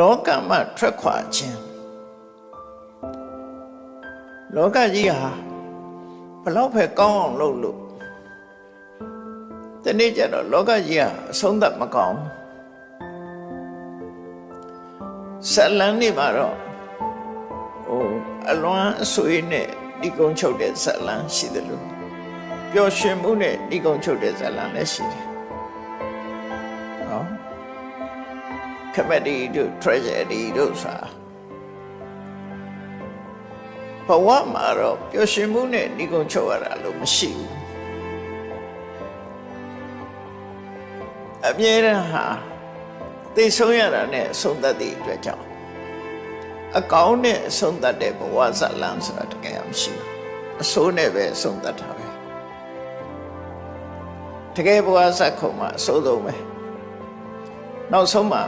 လောကမှထွက်ခွာခြင်းလောကကြီးဟာဘလောက်ပဲကောင်းအောင်လုပ်လို့ဒီနေ့ကျတော့လောကကြီးဟာအဆုံးသတ်မကောင်းဇလန်းနေမှာတော့ဟိုအလွမ်းအဆွေးနဲ့ဒီကုန်းချုပ်တဲ့ဇလန်းရှိတယ်လို့ပျော်ရွှင်မှုနဲ့ဒီကုန်းချုပ်တဲ့ဇလန်းလည်းရှိတယ်ဟော comedy တို့ tragedy တို့ဆိုတာဘဝမှာတော့ပျော်ရွှင်မှုနဲ့ဒီကုန်းချုပ်ရတာလို့မရှိဘူးအမြဲတမ်းဟာသိဆုံးရတာနဲ့အဆုံးသတ်တဲ့အတွက်ကြောင့်အကောင်းနဲ့အဆုံးသတ်တဲ့ဘဝဇာတ်လမ်းဆိုတာတကယ်မရှိဘူးအဆိုးနဲ့ပဲအဆုံးသတ်တာပဲတကယ်ဘဝဇာတ်ခုံမှာအဆိုးဆုံးပဲနောက်ဆုံးမှာ